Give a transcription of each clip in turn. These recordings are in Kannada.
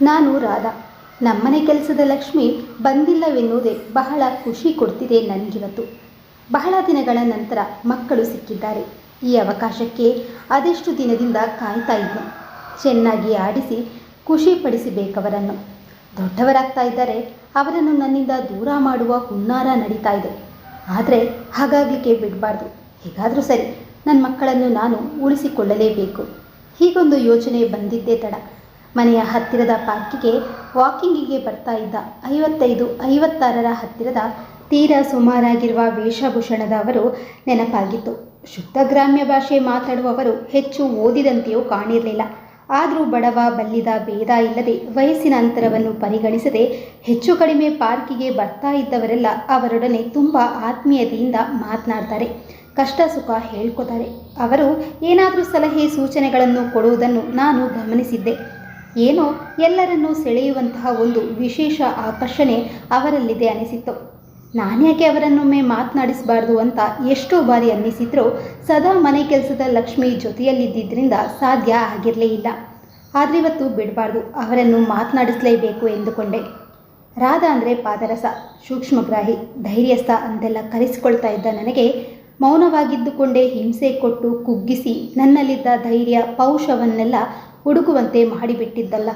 ನಾನು ರಾಧಾ. ನಮ್ಮನೆ ಕೆಲಸದ ಲಕ್ಷ್ಮಿ ಬಂದಿಲ್ಲವೆನ್ನುವುದೇ ಬಹಳ ಖುಷಿ ಕೊಡ್ತಿದೆ ನನಗಿವತ್ತು. ಬಹಳ ದಿನಗಳ ನಂತರ ಮಕ್ಕಳು ಸಿಕ್ಕಿದ್ದಾರೆ. ಈ ಅವಕಾಶಕ್ಕೆ ಅದೆಷ್ಟು ದಿನದಿಂದ ಕಾಯ್ತಾ ಇದ್ದೆ. ಚೆನ್ನಾಗಿ ಆಡಿಸಿ ಖುಷಿ ಪಡಿಸಬೇಕವರನ್ನು. ದೊಡ್ಡವರಾಗ್ತಾ ಇದ್ದಾರೆ. ಅವರನ್ನು ನನ್ನಿಂದ ದೂರ ಮಾಡುವ ಹುನ್ನಾರ ನಡೀತಾ ಇದೆ. ಆದರೆ ಹಾಗಾಗಲಿಕ್ಕೆ ಬಿಡಬಾರ್ದು. ಹೇಗಾದರೂ ಸರಿ ನನ್ನ ಮಕ್ಕಳನ್ನು ನಾನು ಉಳಿಸಿಕೊಳ್ಳಲೇಬೇಕು. ಹೀಗೊಂದು ಯೋಚನೆ ಬಂದಿದ್ದೇ ತಡ. ಮನೆಯ ಹತ್ತಿರದ ಪಾರ್ಕಿಗೆ ವಾಕಿಂಗಿಗೆ ಬರ್ತಾ ಇದ್ದ ಐವತ್ತೈದು, ಐವತ್ತಾರರ ಹತ್ತಿರದ ತೀರ ಸುಮಾರಾಗಿರುವ ವೇಷಭೂಷಣದ ಅವರು ನೆನಪಾಗಿತ್ತು. ಶುದ್ಧ ಗ್ರಾಮ್ಯ ಭಾಷೆ ಮಾತಾಡುವವರು ಹೆಚ್ಚು ಓದಿದಂತೆಯೂ ಕಾಣಿರಲಿಲ್ಲ. ಆದರೂ ಬಡವ, ಬಲ್ಲಿದ ಭೇದ ಇಲ್ಲದೆ ವಯಸ್ಸಿನ ಅಂತರವನ್ನು ಪರಿಗಣಿಸದೆ ಹೆಚ್ಚು ಕಡಿಮೆ ಪಾರ್ಕಿಗೆ ಬರ್ತಾ ಇದ್ದವರೆಲ್ಲ ಅವರೊಡನೆ ತುಂಬ ಆತ್ಮೀಯತೆಯಿಂದ ಮಾತನಾಡ್ತಾರೆ. ಕಷ್ಟ ಸುಖ ಹೇಳ್ಕೊತಾರೆ. ಅವರು ಏನಾದರೂ ಸಲಹೆ, ಸೂಚನೆಗಳನ್ನು ಕೊಡುವುದನ್ನು ನಾನು ಗಮನಿಸಿದ್ದೆ. ಏನೋ ಎಲ್ಲರನ್ನೂ ಸೆಳೆಯುವಂತಹ ಒಂದು ವಿಶೇಷ ಆಕರ್ಷಣೆ ಅವರಲ್ಲಿದೆ ಅನಿಸಿತ್ತು. ನಾನ್ಯಾಕೆ ಅವರನ್ನೊಮ್ಮೆ ಮಾತನಾಡಿಸಬಾರ್ದು ಅಂತ ಎಷ್ಟೋ ಬಾರಿ ಅನ್ನಿಸಿದ್ರೂ ಸದಾ ಮನೆ ಕೆಲಸದ ಲಕ್ಷ್ಮಿ ಜೊತೆಯಲ್ಲಿದ್ದರಿಂದ ಸಾಧ್ಯ ಆಗಿರಲೇ ಇಲ್ಲ. ಆದರೆ ಇವತ್ತು ಬಿಡಬಾರ್ದು, ಅವರನ್ನು ಮಾತನಾಡಿಸಲೇಬೇಕು ಎಂದುಕೊಂಡೆ. ರಾಧಾ ಅಂದರೆ ಪಾದರಸ, ಸೂಕ್ಷ್ಮಗ್ರಾಹಿ, ಧೈರ್ಯಸ್ಥ ಅಂತೆಲ್ಲ ಕರೆಸಿಕೊಳ್ತಾ ಇದ್ದ ನನಗೆ ಮೌನವಾಗಿದ್ದುಕೊಂಡೇ ಹಿಂಸೆ ಕೊಟ್ಟು ಕುಗ್ಗಿಸಿ ನನ್ನಲ್ಲಿದ್ದ ಧೈರ್ಯ ಪೌಷವನ್ನೆಲ್ಲ ಹುಡುಕುವಂತೆ ಮಾಡಿಬಿಟ್ಟಿದ್ದಲ್ಲ.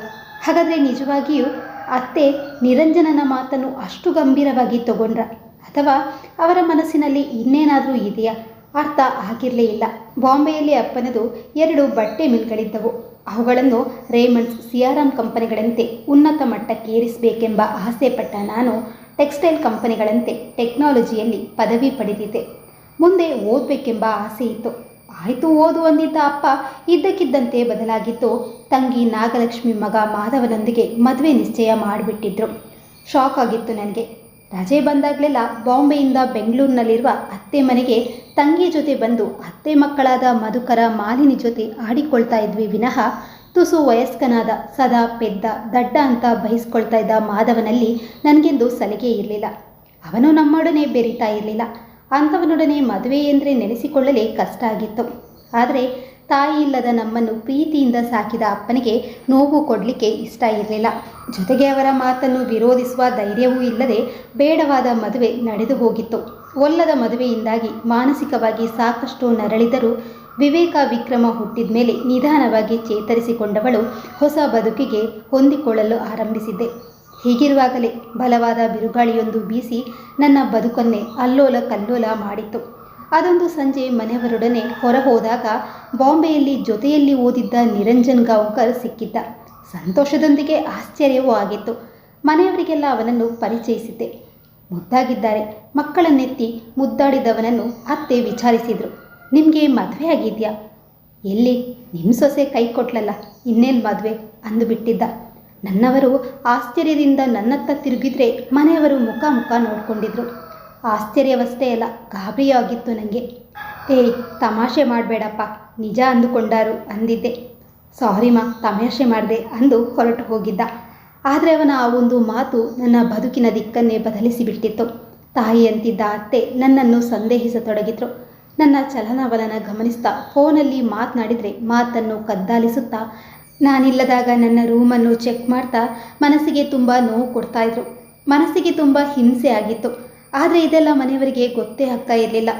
ಹಾಗಾದರೆ ನಿಜವಾಗಿಯೂ ಅತ್ತೆ ನಿರಂಜನನ ಮಾತನ್ನು ಅಷ್ಟು ಗಂಭೀರವಾಗಿ ತಗೊಂಡ್ರ? ಅಥವಾ ಅವರ ಮನಸ್ಸಿನಲ್ಲಿ ಇನ್ನೇನಾದರೂ ಇದೆಯಾ? ಅರ್ಥ ಆಗಿರಲೇ ಇಲ್ಲ. ಬಾಂಬೆಯಲ್ಲಿ ಅಪ್ಪನದು ಎರಡು ಬಟ್ಟೆ ಮಿಲ್ಗಳಿದ್ದವು. ಅವುಗಳನ್ನು ರೇಮಂಡ್ಸ್ ಸಿಯಾರಾಮ್ ಕಂಪನಿಗಳಂತೆ ಉನ್ನತ ಮಟ್ಟಕ್ಕೆ ಏರಿಸಬೇಕೆಂಬ ಆಸೆ ಪಟ್ಟ ನಾನು ಟೆಕ್ಸ್ಟೈಲ್ ಕಂಪನಿಗಳಂತೆ ಟೆಕ್ನಾಲಜಿಯಲ್ಲಿ ಪದವಿ ಪಡೆದಿದ್ದೆ. ಮುಂದೆ ಓದಬೇಕೆಂಬ ಆಸೆ ಇತ್ತು ಆಯಿತು ಓದು ಅಂದಿದ್ದ ಅಪ್ಪ ಇದ್ದಕ್ಕಿದ್ದಂತೆ ಬದಲಾಗಿತ್ತು ತಂಗಿ ನಾಗಲಕ್ಷ್ಮಿ ಮಗ ಮಾಧವನೊಂದಿಗೆ ಮದುವೆ ನಿಶ್ಚಯ ಮಾಡಿಬಿಟ್ಟಿದ್ರು. ಶಾಕ್ ಆಗಿತ್ತು ನನಗೆ. ರಜೆ ಬಂದಾಗಲೆಲ್ಲ ಬಾಂಬೆಯಿಂದ ಬೆಂಗಳೂರಿನಲ್ಲಿರುವ ಅತ್ತೆ ಮನೆಗೆ ತಂಗಿ ಜೊತೆ ಬಂದು ಅತ್ತೆ ಮಕ್ಕಳಾದ ಮಧುಕರ, ಮಾಲಿನಿ ಜೊತೆ ಆಡಿಕೊಳ್ತಾ ಇದ್ವಿ ವಿನಃ ತುಸು ವಯಸ್ಕನಾದ, ಸದಾ ಪೆದ್ದ, ದಡ್ಡ ಅಂತ ಬಯಸ್ಕೊಳ್ತಾ ಇದ್ದ ಮಾಧವನಲ್ಲಿ ನನಗೆಂದು ಸಲಿಗೆ ಇರಲಿಲ್ಲ. ಅವನು ನಮ್ಮೊಡನೆ ಬೆರೀತಾ ಇರಲಿಲ್ಲ. ಅಂಥವನೊಡನೆ ಮದುವೆ ಎಂದರೆ ನೆನೆಸಿಕೊಳ್ಳಲೇ ಕಷ್ಟ ಆಗಿತ್ತು. ಆದರೆ ತಾಯಿ ಇಲ್ಲದ ನಮ್ಮನ್ನು ಪ್ರೀತಿಯಿಂದ ಸಾಕಿದ ಅಪ್ಪನಿಗೆ ನೋವು ಕೊಡಲಿಕ್ಕೆ ಇಷ್ಟ ಇರಲಿಲ್ಲ. ಜೊತೆಗೆ ಅವರ ಮಾತನ್ನು ವಿರೋಧಿಸುವ ಧೈರ್ಯವೂ ಇಲ್ಲದೆ ಬೇಡವಾದ ಮದುವೆ ನಡೆದು ಹೋಗಿತ್ತು. ಒಲ್ಲದ ಮದುವೆಯಿಂದಾಗಿ ಮಾನಸಿಕವಾಗಿ ಸಾಕಷ್ಟು ನರಳಿದರೂ ವಿವೇಕ ವಿಕ್ರಮ ಹುಟ್ಟಿದ ಮೇಲೆ ನಿಧಾನವಾಗಿ ಚೇತರಿಸಿಕೊಂಡವಳು ಹೊಸ ಬದುಕಿಗೆ ಹೊಂದಿಕೊಳ್ಳಲು ಆರಂಭಿಸಿದ್ದೆ. ಹೀಗಿರುವಾಗಲೇ ಬಲವಾದ ಬಿರುಗಾಳಿಯೊಂದು ಬೀಸಿ ನನ್ನ ಬದುಕನ್ನೇ ಅಲ್ಲೋಲ ಕಲ್ಲೋಲ ಮಾಡಿತ್ತು. ಅದೊಂದು ಸಂಜೆ ಮನೆಯವರೊಡನೆ ಹೊರ ಹೋದಾಗ ಬಾಂಬೆಯಲ್ಲಿ ಜೊತೆಯಲ್ಲಿ ಓದಿದ್ದ ನಿರಂಜನ್ ಗಾಂವ್ಕರ್ ಸಿಕ್ಕಿದ್ದ. ಸಂತೋಷದೊಂದಿಗೆ ಆಶ್ಚರ್ಯವೂ ಆಗಿತ್ತು. ಮನೆಯವರಿಗೆಲ್ಲ ಅವನನ್ನು ಪರಿಚಯಿಸಿದ್ದೆ. ಮುದ್ದಾಗಿದ್ದಾರೆ. ಮಕ್ಕಳನ್ನೆತ್ತಿ ಮುದ್ದಾಡಿದವನನ್ನು ಅತ್ತೆ ವಿಚಾರಿಸಿದರು. ನಿಮಗೆ ಮದುವೆ ಆಗಿದೆಯಾ? ಎಲ್ಲಿ? ನಿಮ್ಮ ಸೊಸೆ ಕೈ ಕೊಟ್ಲಲ್ಲ, ಇನ್ನೇನು ಮದುವೆ? ಅಂದುಬಿಟ್ಟಿದ್ದ. ನನ್ನವರು ಆಶ್ಚರ್ಯದಿಂದ ನನ್ನತ್ತ ತಿರುಗಿದ್ರೆ ಮನೆಯವರು ಮುಖ ಮುಖ ನೋಡ್ಕೊಂಡಿದ್ರು. ಆಶ್ಚರ್ಯವಷ್ಟೇ ಅಲ್ಲ, ಗಾಬರಿಯಾಗಿತ್ತು ನನಗೆ ಏಯ್ ತಮಾಷೆ ಮಾಡಬೇಡಪ್ಪ, ನಿಜ ಅಂದುಕೊಂಡಾರು ಅಂದಿದ್ದೆ. ಸಾರಿ ಮಾ, ತಮಾಷೆ ಮಾಡಿದೆ ಅಂದು ಹೊರಟು ಹೋಗಿದ್ದ. ಆದರೆ ಅವನ ಆ ಒಂದು ಮಾತು ನನ್ನ ಬದುಕಿನ ದಿಕ್ಕನ್ನೇ ಬದಲಿಸಿಬಿಟ್ಟಿತ್ತು. ತಾಯಿ ಅಂತಿದ್ದ ಅತ್ತೆ ನನ್ನನ್ನು ಸಂದೇಹಿಸತೊಡಗಿದ್ರು. ನನ್ನ ಚಲನವಲನ ಗಮನಿಸ್ತಾ ಫೋನಲ್ಲಿ ಮಾತನಾಡಿದರೆ ಮಾತನ್ನು ಕದ್ದಾಲಿಸುತ್ತಾ ನಾನಿಲ್ಲದಾಗ ನನ್ನ ರೂಮನ್ನು ಚೆಕ್ ಮಾಡ್ತಾ ಮನಸ್ಸಿಗೆ ತುಂಬ ನೋವು ಕೊಡ್ತಾಯಿದ್ರು ಮನಸ್ಸಿಗೆ ತುಂಬ ಹಿಂಸೆ ಆಗಿತ್ತು. ಆದರೆ ಇದೆಲ್ಲ ಮನೆಯವರಿಗೆ ಗೊತ್ತೇ ಆಗ್ತಾ ಇರಲಿಲ್ಲ.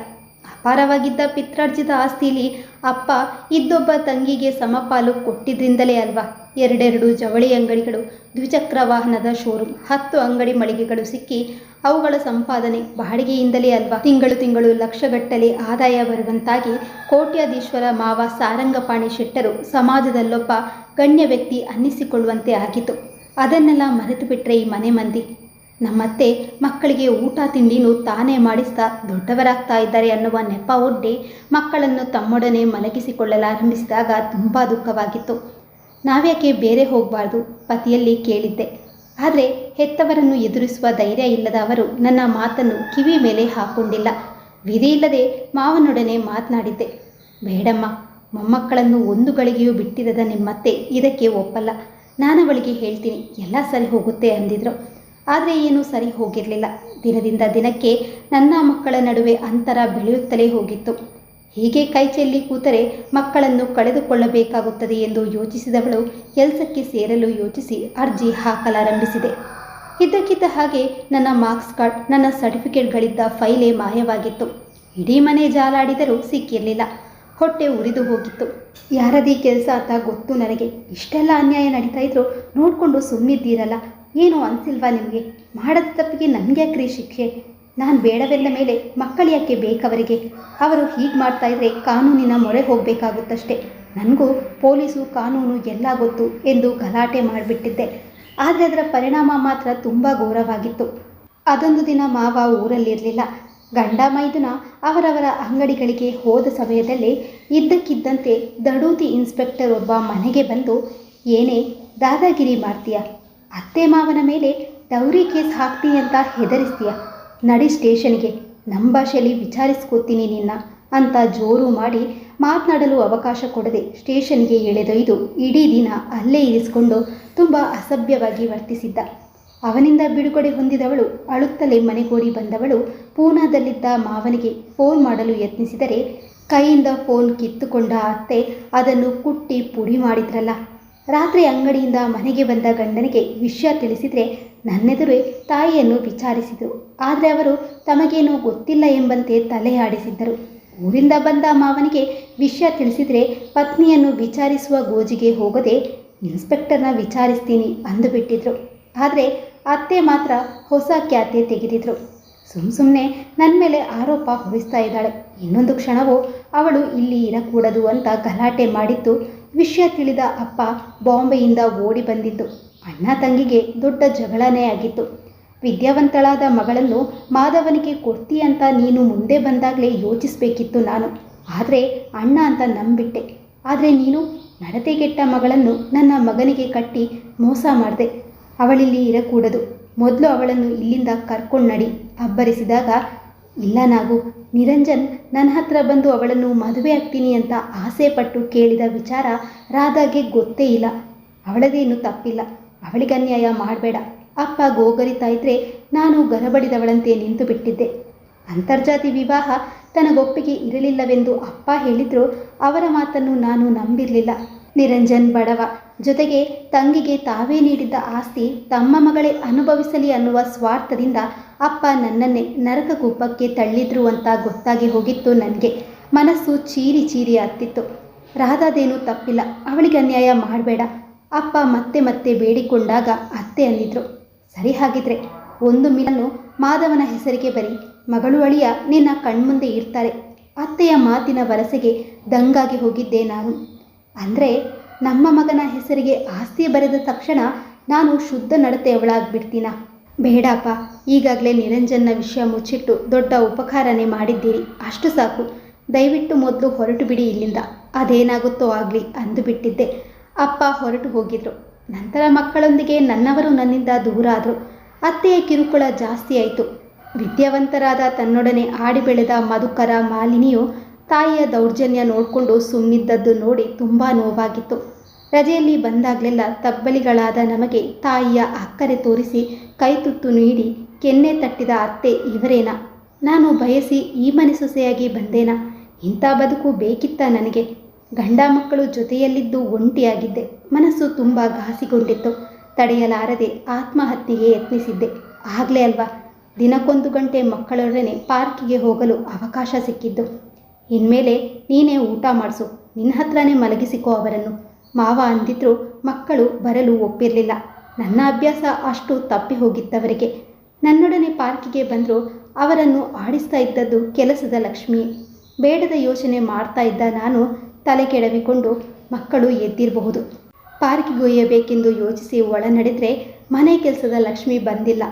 ಅಪಾರವಾಗಿದ್ದ ಪಿತ್ರಾರ್ಜಿತ ಆಸ್ತಿಲಿ ಅಪ್ಪ ಇದ್ದೊಬ್ಬ ತಂಗಿಗೆ ಸಮಪಾಲು ಕೊಟ್ಟಿದ್ರಿಂದಲೇ ಅಲ್ವಾ? ಎರಡೆರಡು ಜವಳಿ ಅಂಗಡಿಗಳು, ದ್ವಿಚಕ್ರ ವಾಹನದ ಶೋರೂಮ್, ಹತ್ತು ಅಂಗಡಿ ಮಳಿಗೆಗಳು ಸಿಕ್ಕಿ ಅವುಗಳ ಸಂಪಾದನೆ ಬಾಡಿಗೆಯಿಂದಲೇ ಅಲ್ವಾ? ತಿಂಗಳು ತಿಂಗಳು ಲಕ್ಷಗಟ್ಟಲೆ ಆದಾಯ ಬರುವಂತಾಗಿ ಕೋಟ್ಯಾಧೀಶ್ವರ ಮಾವ ಸಾರಂಗಪಾಣಿ ಶೆಟ್ಟರು ಸಮಾಜದಲ್ಲೊಬ್ಬ ಗಣ್ಯ ವ್ಯಕ್ತಿ ಅನ್ನಿಸಿಕೊಳ್ಳುವಂತೆ ಆಗಿತ್ತು. ಅದನ್ನೆಲ್ಲ ಮರೆತು ಬಿಟ್ಟರೆ ಈ ಮನೆ ಮಂದಿ. ನಮ್ಮತ್ತೆ ಮಕ್ಕಳಿಗೆ ಊಟ ತಿಂಡಿನೂ ತಾನೇ ಮಾಡಿಸ್ತಾ ದೊಡ್ಡವರಾಗ್ತಾ ಇದ್ದಾರೆ ಅನ್ನುವ ನೆಪ ಒಡ್ಡಿ ಮಕ್ಕಳನ್ನು ತಮ್ಮೊಡನೆ ಮಲಗಿಸಿಕೊಳ್ಳಲಾರಂಭಿಸಿದಾಗ ತುಂಬ ದುಃಖವಾಗಿತ್ತು. ನಾವ್ಯಾಕೆ ಬೇರೆ ಹೋಗಬಾರ್ದು? ಪತಿಯಲ್ಲಿ ಕೇಳಿದ್ದೆ. ಆದರೆ ಹೆತ್ತವರನ್ನು ಎದುರಿಸುವ ಧೈರ್ಯ ಇಲ್ಲದ ಅವರು ನನ್ನ ಮಾತನ್ನು ಕಿವಿ ಮೇಲೆ ಹಾಕೊಂಡಿಲ್ಲ. ವಿಧಿ ಇಲ್ಲದೆ ಮಾವನೊಡನೆ ಮಾತನಾಡಿದ್ದೆ. ಬೇಡಮ್ಮ, ಮೊಮ್ಮಕ್ಕಳನ್ನು ಒಂದು ಗಳಿಗೆಯೂ ಬಿಟ್ಟಿರದ ನಿಮ್ಮತ್ತೆ ಇದಕ್ಕೆ ಒಪ್ಪಲ್ಲ. ನಾನವಳಿಗೆ ಹೇಳ್ತೀನಿ, ಎಲ್ಲ ಸರಿ ಹೋಗುತ್ತೆ ಅಂದಿದ್ರು. ಆದರೆ ಏನೂ ಸರಿ ಹೋಗಿರಲಿಲ್ಲ. ದಿನದಿಂದ ದಿನಕ್ಕೆ ನನ್ನ ಮಕ್ಕಳ ನಡುವೆ ಅಂತರ ಬೆಳೆಯುತ್ತಲೇ ಹೋಗಿತ್ತು. ಹೀಗೆ ಕೈಚೆಲ್ಲಿ ಕೂತರೆ ಮಕ್ಕಳನ್ನು ಕಳೆದುಕೊಳ್ಳಬೇಕಾಗುತ್ತದೆ ಎಂದು ಯೋಚಿಸಿದವಳು ಕೆಲಸಕ್ಕೆ ಸೇರಲು ಯೋಚಿಸಿ ಅರ್ಜಿ ಹಾಕಲಾರಂಭಿಸಿದೆ. ಇದ್ದಕ್ಕಿದ್ದ ಹಾಗೆ ನನ್ನ ಮಾರ್ಕ್ಸ್ ಕಾರ್ಡ್, ನನ್ನ ಸರ್ಟಿಫಿಕೇಟ್ಗಳಿದ್ದ ಫೈಲೇ ಮಾಯವಾಗಿತ್ತು. ಇಡೀ ಮನೆ ಜಾಲಾಡಿದರೂ ಸಿಕ್ಕಿರಲಿಲ್ಲ. ಹೊಟ್ಟೆ ಉರಿದು ಹೋಗಿತ್ತು. ಯಾರದೀ ಕೆಲಸ ಅಂತ ಗೊತ್ತು ನನಗೆ. ಇಷ್ಟೆಲ್ಲ ಅನ್ಯಾಯ ನಡೀತಾ ಇದ್ರು ನೋಡಿಕೊಂಡು ಸುಮ್ಮಿದ್ದೀರಲ್ಲ ಏನು ಅನಿಸಿಲ್ವಾ ನಿಮಗೆ? ಮಾಡದ ತಪ್ಪಿಗೆ ನನಗೆ ಯಾಕ್ರಿ ಶಿಕ್ಷೆ? ನಾನು ಬೇಡವೆಲ್ಲ ಮೇಲೆ ಮಕ್ಕಳು ಯಾಕೆ ಬೇಕವರಿಗೆ? ಅವರು ಹೀಗೆ ಮಾಡ್ತಾ ಇದ್ರೆ ಕಾನೂನಿನ ಮೊರೆ ಹೋಗಬೇಕಾಗುತ್ತಷ್ಟೇ. ನನಗೂ ಪೊಲೀಸು, ಕಾನೂನು ಎಲ್ಲ ಗೊತ್ತು ಎಂದು ಗಲಾಟೆ ಮಾಡಿಬಿಟ್ಟಿದ್ದೆ. ಆದರೆ ಅದರ ಪರಿಣಾಮ ಮಾತ್ರ ತುಂಬ ಘೋರವಾಗಿತ್ತು. ಅದೊಂದು ದಿನ ಮಾವ ಊರಲ್ಲಿರಲಿಲ್ಲ. ಗಂಡ ಮೈದುನ ಅವರವರ ಅಂಗಡಿಗಳಿಗೆ ಹೋದ ಸಮಯದಲ್ಲಿ ಇದ್ದಕ್ಕಿದ್ದಂತೆ ದಡೂತಿ ಇನ್ಸ್ಪೆಕ್ಟರ್ ಒಬ್ಬ ಮನೆಗೆ ಬಂದು, ಏನೇ, ದಾದಾಗಿರಿ ಮಾಡ್ತೀಯ? ಅತ್ತೆ ಮಾವನ ಮೇಲೆ ಡೌರಿ ಕೇಸ್ ಹಾಕ್ತೀಯ ಅಂತ ಹೆದರಿಸ್ತೀಯ? ನಡಿ ಸ್ಟೇಷನ್ಗೆ. ನಮ್ಮ ಭಾಷೆಯಲ್ಲಿ ವಿಚಾರಿಸ್ಕೋತೀನಿ ನಿನ್ನ ಅಂತ ಜೋರು ಮಾಡಿ ಮಾತನಾಡಲು ಅವಕಾಶ ಕೊಡದೆ ಸ್ಟೇಷನ್ಗೆ ಎಳೆದೊಯ್ದು ಇಡೀ ದಿನ ಅಲ್ಲೇ ಇರಿಸಿಕೊಂಡು ತುಂಬ ಅಸಭ್ಯವಾಗಿ ವರ್ತಿಸಿದ್ದ. ಅವನಿಂದ ಬಿಡುಗಡೆ ಹೊಂದಿದವಳು ಅಳುತ್ತಲೇ ಮನೆಗೋಡಿ ಬಂದವಳು ಪೂನಾದಲ್ಲಿದ್ದ ಮಾವನಿಗೆ ಫೋನ್ ಮಾಡಲು ಯತ್ನಿಸಿದರೆ ಕೈಯಿಂದ ಫೋನ್ ಕಿತ್ತುಕೊಂಡ ಅತ್ತೆ ಅದನ್ನು ಕುಟ್ಟಿ ಪುಡಿ ಮಾಡಿದ್ರಲ್ಲ. ರಾತ್ರಿ ಅಂಗಡಿಯಿಂದ ಮನೆಗೆ ಬಂದ ಗಂಡನಿಗೆ ವಿಷಯ ತಿಳಿಸಿದರೆ ನನ್ನೆದುರೇ ತಾಯಿಯನ್ನು ವಿಚಾರಿಸಿದರು ಆದರೆ ಅವರು ತಮಗೇನೂ ಗೊತ್ತಿಲ್ಲ ಎಂಬಂತೆ ತಲೆ ಆಡಿಸಿದ್ದರು. ಊರಿಂದ ಬಂದ ಮಾವನಿಗೆ ವಿಷಯ ತಿಳಿಸಿದರೆ ಪತ್ನಿಯನ್ನು ವಿಚಾರಿಸುವ ಗೋಜಿಗೆ ಹೋಗದೆ ಇನ್ಸ್ಪೆಕ್ಟರ್ನ ವಿಚಾರಿಸ್ತೀನಿ ಅಂದುಬಿಟ್ಟಿದ್ರು. ಆದರೆ ಅತ್ತೆ ಮಾತ್ರ ಹೊಸ ಖ್ಯಾತೆ ತೆಗೆದಿದ್ರು. ಸುಮ್ಮ ಸುಮ್ಮನೆ ನನ್ನ ಮೇಲೆ ಆರೋಪ ಹೊರಿಸ್ತಾ ಇದ್ದಾಳೆ. ಇನ್ನೊಂದು ಕ್ಷಣವೂ ಅವಳು ಇಲ್ಲಿ ಇರಕೂಡದು ಅಂತ ಗಲಾಟೆ ಮಾಡಿದ್ದು ವಿಷಯ ತಿಳಿದ ಅಪ್ಪ ಬಾಂಬೆಯಿಂದ ಓಡಿ ಬಂದಿದ್ದು. ಅಣ್ಣ ತಂಗಿಗೆ ದೊಡ್ಡ ಜಗಳನೇ ಆಗಿತ್ತು. ವಿದ್ಯಾವಂತಳಾದ ಮಗಳನ್ನು ಮಾಧವನಿಗೆ ಕೊಡ್ತಿ ಅಂತ ನೀನು ಮುಂದೆ ಬಂದಾಗಲೇ ಯೋಚಿಸಬೇಕಿತ್ತು ನಾನು. ಆದರೆ ಅಣ್ಣ ಅಂತ ನಂಬಿಟ್ಟೆ. ಆದರೆ ನೀನು ನಡತೆಗೆಟ್ಟ ಮಗಳನ್ನು ನನ್ನ ಮಗನಿಗೆ ಕಟ್ಟಿ ಮೋಸ ಮಾಡಿದೆ. ಅವಳಿಲ್ಲಿ ಇರಕೂಡದು. ಮೊದಲು ಅವಳನ್ನು ಇಲ್ಲಿಂದ ಕರ್ಕೊಂಡು ನಡಿ, ಅಬ್ಬರಿಸಿದಾಗ ಇಲ್ಲ ನಾವು ನಿರಂಜನ್ ನನ್ನ ಹತ್ರ ಬಂದು ಅವಳನ್ನು ಮದುವೆ ಆಗ್ತೀನಿ ಅಂತ ಆಸೆ ಪಟ್ಟು ಕೇಳಿದ ವಿಚಾರ ರಾಧಾಗೆ ಗೊತ್ತೇ ಇಲ್ಲ. ಅವಳದೇನು ತಪ್ಪಿಲ್ಲ. ಅವಳಿಗೆ ಅನ್ಯಾಯ ಮಾಡಬೇಡ. ಅಪ್ಪ ಗೋಗರಿತಾ ಇದ್ರೆ ನಾನು ಗರಬಡಿದವಳಂತೆ ನಿಂತು ಬಿಟ್ಟಿದ್ದೆ ಅಂತರ್ಜಾತಿ ವಿವಾಹ ತನಗೊಪ್ಪಿಗೆ ಇರಲಿಲ್ಲವೆಂದು ಅಪ್ಪ ಹೇಳಿದ್ರು, ಅವರ ಮಾತನ್ನು ನಾನು ನಂಬಿರಲಿಲ್ಲ. ನಿರಂಜನ್ ಬಡವ ಜೊತೆಗೆ ತಂಗಿಗೆ ತಾವೇ ನೀಡಿದ್ದ ಆಸ್ತಿ ತಮ್ಮ ಮಗಳೇ ಅನುಭವಿಸಲಿ ಅನ್ನುವ ಸ್ವಾರ್ಥದಿಂದ ಅಪ್ಪ ನನ್ನನ್ನೇ ನರಕಕೂಪಕ್ಕೆ ತಳ್ಳಿದ್ರು ಅಂತ ಗೊತ್ತಾಗಿ ಹೋಗಿತ್ತು ನನಗೆ. ಮನಸ್ಸು ಚೀರಿ ಚೀರಿ ಹತ್ತಿತ್ತು ರಾಧಾದೇನೂ ತಪ್ಪಿಲ್ಲ. ಅವಳಿಗೆ ಅನ್ಯಾಯ ಮಾಡಬೇಡ. ಅಪ್ಪ ಮತ್ತೆ ಮತ್ತೆ ಬೇಡಿಕೊಂಡಾಗ ಅತ್ತೆ ಅಂದಿದ್ರು. ಸರಿ ಹಾಗಿದ್ರೆ ಒಂದು ಮಿಲನ್ನು ಮಾಧವನ ಹೆಸರಿಗೆ ಬರಿ. ಮಗಳು ಅಳಿಯ ನಿನ್ನ ಕಣ್ಮುಂದೆ ಇರ್ತಾರೆ. ಅತ್ತೆಯ ಮಾತಿನ ವರಸೆಗೆ ದಂಗಾಗಿ ಹೋಗಿದ್ದೆ ನಾನು. ಅಂದರೆ ನಮ್ಮ ಮಗನ ಹೆಸರಿಗೆ ಆಸ್ತಿ ಬರೆದ ತಕ್ಷಣ ನಾನು ಶುದ್ಧ ನಡತೆಯವಳಾಗ್ಬಿಡ್ತೀನ? ಬೇಡಪ್ಪ, ಈಗಾಗಲೇ ನಿರಂಜನ್ನ ವಿಷಯ ಮುಚ್ಚಿಟ್ಟು ದೊಡ್ಡ ಉಪಕಾರನೇ ಮಾಡಿದ್ದೀರಿ. ಅಷ್ಟು ಸಾಕು. ದಯವಿಟ್ಟು ಮೊದಲು ಹೊರಟು ಬಿಡಿ ಇಲ್ಲಿಂದ. ಅದೇನಾಗುತ್ತೋ ಆಗಲಿ ಅಂದುಬಿಟ್ಟಿದ್ದೆ ಅಪ್ಪ ಹೊರಟು ಹೋಗಿದ್ರು. ನಂತರ ಮಕ್ಕಳೊಂದಿಗೆ ನನ್ನವರು ನನ್ನಿಂದ ದೂರ ಆದರು. ಅತ್ತೆಯ ಕಿರುಕುಳ ಜಾಸ್ತಿ ಆಯಿತು. ವಿದ್ಯಾವಂತರಾದ ತನ್ನೊಡನೆ ಆಡಿ ಬೆಳೆದ ಮಧುಕರ ಮಾಲಿನಿಯು ತಾಯಿಯ ದೌರ್ಜನ್ಯ ನೋಡಿಕೊಂಡು ಸುಮ್ಮನಿದ್ದದ್ದು ನೋಡಿ ತುಂಬ ನೋವಾಗಿತ್ತು. ರಜೆಯಲ್ಲಿ ಬಂದಾಗಲೆಲ್ಲ ತಬ್ಬಲಿಗಳಾದ ನಮಗೆ ತಾಯಿಯ ಅಕ್ಕರೆ ತೋರಿಸಿ ಕೈತುತ್ತು ನೀಡಿ ಕೆನ್ನೆ ತಟ್ಟಿದ ಅತ್ತೆ, ಇವರೇನಾ? ನಾನು ಬಯಸಿ ಈ ಮನೆ ಸೊಸೆಯಾಗಿ ಬಂದೇನಾ? ಇಂಥ ಬದುಕು ಬೇಕಿತ್ತ ನನಗೆ? ಗಂಡ ಮಕ್ಕಳು ಜೊತೆಯಲ್ಲಿದ್ದು ಒಂಟಿಯಾಗಿದ್ದೆ. ಮನಸ್ಸು ತುಂಬ ಘಾಸಿಗೊಂಡಿತ್ತು. ತಡೆಯಲಾರದೆ ಆತ್ಮಹತ್ಯೆಗೆ ಯತ್ನಿಸಿದ್ದೆ. ಆಗಲೇ ಅಲ್ವಾ? ದಿನಕ್ಕೊಂದು ಗಂಟೆ ಮಕ್ಕಳೊಡನೆ ಪಾರ್ಕಿಗೆ ಹೋಗಲು ಅವಕಾಶ ಸಿಕ್ಕಿದ್ದು. ಇನ್ಮೇಲೆ ನೀನೇ ಊಟ ಮಾಡಿಸು. ನಿನ್ನ ಹತ್ರನೇ ಮಲಗಿಸಿಕೋ ಅವರನ್ನು. ಮಾವ ಅಂದಿದ್ರು ಮಕ್ಕಳು ಬರಲು ಒಪ್ಪಿರಲಿಲ್ಲ. ನನ್ನ ಅಭ್ಯಾಸ ಅಷ್ಟು ತಪ್ಪಿ ಹೋಗಿತ್ತವರಿಗೆ. ನನ್ನೊಡನೆ ಪಾರ್ಕಿಗೆ ಬಂದರು ಅವರನ್ನು ಆಡಿಸ್ತಾ ಇದ್ದದ್ದು ಕೆಲಸದ ಲಕ್ಷ್ಮಿ. ಬೇಡದ ಯೋಚನೆ ಮಾಡ್ತಾ ಇದ್ದ ನಾನು ತಲೆ ಕೆಡವಿಕೊಂಡು ಮಕ್ಕಳು ಎದ್ದಿರಬಹುದು. ಪಾರ್ಕಿಗೆ ಒಯ್ಯಬೇಕೆಂದು ಯೋಚಿಸಿ ಒಳ ನಡೆದರೆ ಮನೆ ಕೆಲಸದ ಲಕ್ಷ್ಮಿ ಬಂದಿಲ್ಲ.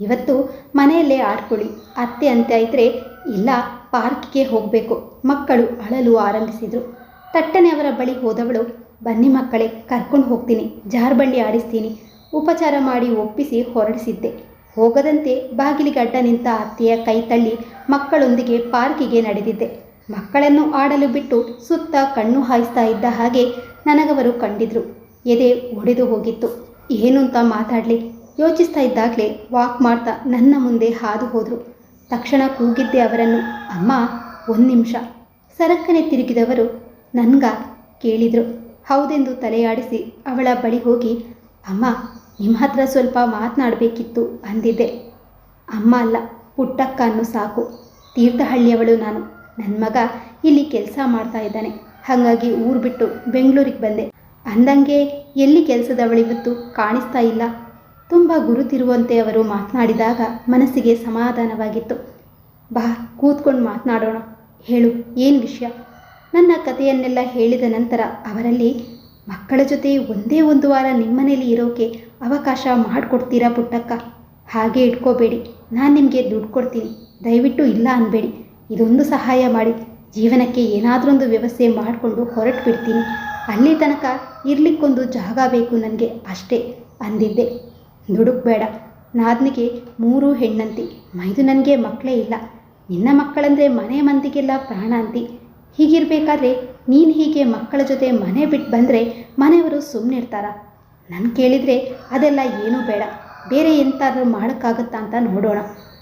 ಇವತ್ತು ಮನೆಯಲ್ಲೇ ಆಡ್ಕೊಳ್ಳಿ. ಅತ್ತೆ ಅಂತ ಇದ್ದರೆ ಇಲ್ಲ ಪಾರ್ಕಿಗೆ ಹೋಗಬೇಕು. ಮಕ್ಕಳು ಅಳಲು ಆರಂಭಿಸಿದರು. ತಟ್ಟನೆ ಅವರ ಬಳಿ ಹೋದವಳು, ಬನ್ನಿ ಮಕ್ಕಳೇ, ಕರ್ಕೊಂಡು ಹೋಗ್ತೀನಿ, ಜಾರ್ಬಂಡಿ ಆಡಿಸ್ತೀನಿ, ಉಪಚಾರ ಮಾಡಿ ಒಪ್ಪಿಸಿ ಹೊರಡಿಸಿದ್ದೆ. ಹೋಗದಂತೆ ಬಾಗಿಲಿಗೆ ಅಡ್ಡ ನಿಂತ ಅತ್ತೆಯ ಕೈ ತಳ್ಳಿ ಮಕ್ಕಳೊಂದಿಗೆ ಪಾರ್ಕಿಗೆ ನಡೆದಿದ್ದೆ. ಮಕ್ಕಳನ್ನು ಆಡಲು ಬಿಟ್ಟು ಸುತ್ತ ಕಣ್ಣು ಹಾಯಿಸ್ತಾ ಇದ್ದ ಹಾಗೆ ನನಗವರು ಕಂಡಿದ್ರು. ಎದೆ ಒಡೆದು ಹೋಗಿತ್ತು. ಏನು ಅಂತ ಮಾತಾಡಲಿ? ಯೋಚಿಸ್ತಾ ಇದ್ದಾಗಲೇ ವಾಕ್ ಮಾಡ್ತಾ ನನ್ನ ಮುಂದೆ ಹಾದು ಹೋದರು. ತಕ್ಷಣ ಕೂಗಿದ್ದೆ ಅವರನ್ನು. ಅಮ್ಮ, ಒಂದು ನಿಮಿಷ. ಸರಕ್ಕನೆ ತಿರುಗಿದವರು ನನ್ಗ ಕೇಳಿದರು. ಹೌದೆಂದು ತಲೆಯಾಡಿಸಿ ಅವಳ ಬಳಿ ಹೋಗಿ, ಅಮ್ಮ ನಿಮ್ಮ ಹತ್ರ ಸ್ವಲ್ಪ ಮಾತನಾಡಬೇಕಿತ್ತು ಅಂದಿದ್ದೆ. ಅಮ್ಮ ಅಲ್ಲ, ಪುಟ್ಟಕ್ಕ ಅನ್ನು ಸಾಕು. ತೀರ್ಥಹಳ್ಳಿಯವಳು ನಾನು. ನನ್ನ ಮಗ ಇಲ್ಲಿ ಕೆಲಸ ಮಾಡ್ತಾ ಇದ್ದಾನೆ. ಹಾಗಾಗಿ ಊರು ಬಿಟ್ಟು ಬೆಂಗಳೂರಿಗೆ ಬಂದೆ. ಅಂದಂಗೆ ಎಲ್ಲಿ ಕೆಲಸದವಳಿವತ್ತು ಕಾಣಿಸ್ತಾ ಇಲ್ಲ. ತುಂಬ ಗುರುತಿರುವಂತೆ ಅವರು ಮಾತನಾಡಿದಾಗ ಮನಸ್ಸಿಗೆ ಸಮಾಧಾನವಾಗಿತ್ತು. ಬಾ, ಕೂತ್ಕೊಂಡು ಮಾತನಾಡೋಣ. ಹೇಳು, ಏನು ವಿಷಯ? ನನ್ನ ಕಥೆಯನ್ನೆಲ್ಲ ಹೇಳಿದ ನಂತರ ಅವರಲ್ಲಿ, ಮಕ್ಕಳ ಜೊತೆ ಒಂದೇ ಒಂದು ವಾರ ನಿಮ್ಮನೇಲಿ ಇರೋಕೆ ಅವಕಾಶ ಮಾಡಿಕೊಡ್ತೀರಾ ಪುಟ್ಟಕ್ಕ? ಹಾಗೆ ಇಟ್ಕೋಬೇಡಿ, ನಾನು ನಿಮಗೆ ದುಡ್ಡು ಕೊಡ್ತೀನಿ. ದಯವಿಟ್ಟು ಇಲ್ಲ ಅನ್ಬೇಡಿ. ಇದೊಂದು ಸಹಾಯ ಮಾಡಿ. ಜೀವನಕ್ಕೆ ಏನಾದರೊಂದು ವ್ಯವಸ್ಥೆ ಮಾಡಿಕೊಂಡು ಹೊರಟು ಬಿಡ್ತೀನಿ ಅಲ್ಲಿ ತನಕ ಇರಲಿಕ್ಕೊಂದು ಜಾಗ ಬೇಕು ನನಗೆ, ಅಷ್ಟೇ, ಅಂದಿದ್ದೆ. ದುಡುಕ್ಬೇಡ. ನಾದ್ನಿಗೆ ಮೂರು ಹೆಣ್ಣಂತಿ. ಮೈದು ನನಗೆ ಮಕ್ಕಳೇ ಇಲ್ಲ. ನಿನ್ನ ಮಕ್ಕಳಂದ್ರೆ ಮನೆ ಮಂದಿಗೆಲ್ಲ ಪ್ರಾಣ ಅಂತಿ ಹೀಗಿರಬೇಕಾದ್ರೆ ನೀನು ಹೀಗೆ ಮಕ್ಕಳ ಜೊತೆ ಮನೆ ಬಿಟ್ಟು ಬಂದರೆ ಮನೆಯವರು ಸುಮ್ಮನಿರ್ತಾರ ನಾನು ಕೇಳಿದರೆ ಅದೆಲ್ಲ ಏನೂ ಬೇಡ. ಬೇರೆ ಎಂತಾದ್ರೂ ಮಾಡೋಕ್ಕಾಗತ್ತಾ ಅಂತ ನೋಡೋಣ.